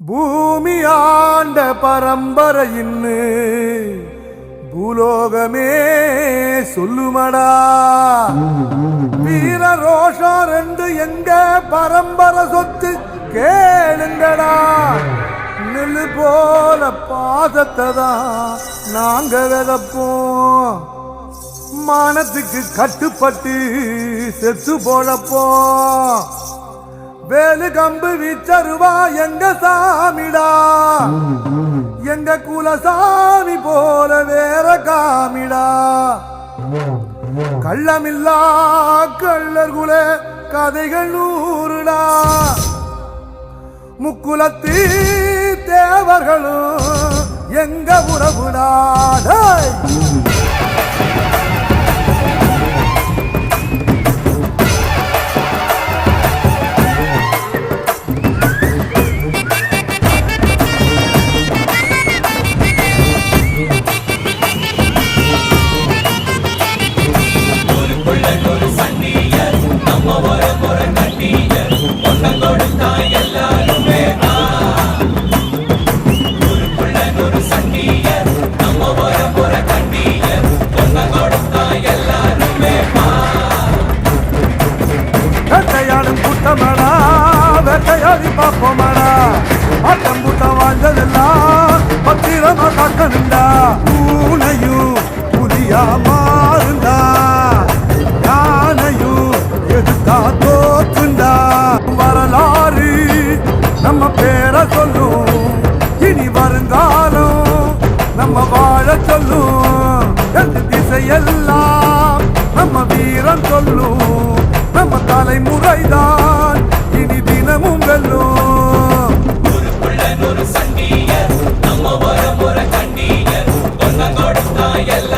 பூமி ஆண்ட பரம்பரையின்னு பூலோகமே சொல்லுமடா. வீர ரோஷம் ரெண்டு எங்க பரம்பரை சொத்து கேளுங்கடா. நெல்லு போல பாசத்தை தான் நாங்க விதப்போம். மானத்துக்கு கட்டுப்பட்டு செத்து போழப்போம் வேலு கம்பு விச்சருவா எங்க சாமிடா? எங்க குலசாமி போல வேற காமிடா? கள்ளமில்லா கள்ளர் குல கதைகள் நூறுடா முக்குலத்தி தேவர்களும் எங்க உறவுடா? டேய். வேட்டையாடும் கூட்டமடா வேட்டையாடி பார்ப்போமடா. ஆட்டம் கூட்டம் வாழ்ந்ததெல்லாம் பத்திரமா காக்கணுண்டா. பூனையும் புலியா மாறுந்தா யானையும் எதுக்கா தோத்துண்டா. வரலாறு நம்ம பேரை சொல்லும். இனி வருங்காலம் நம்ம வாழ சொல்லும். எந்த திசையெல்லாம் Miguel.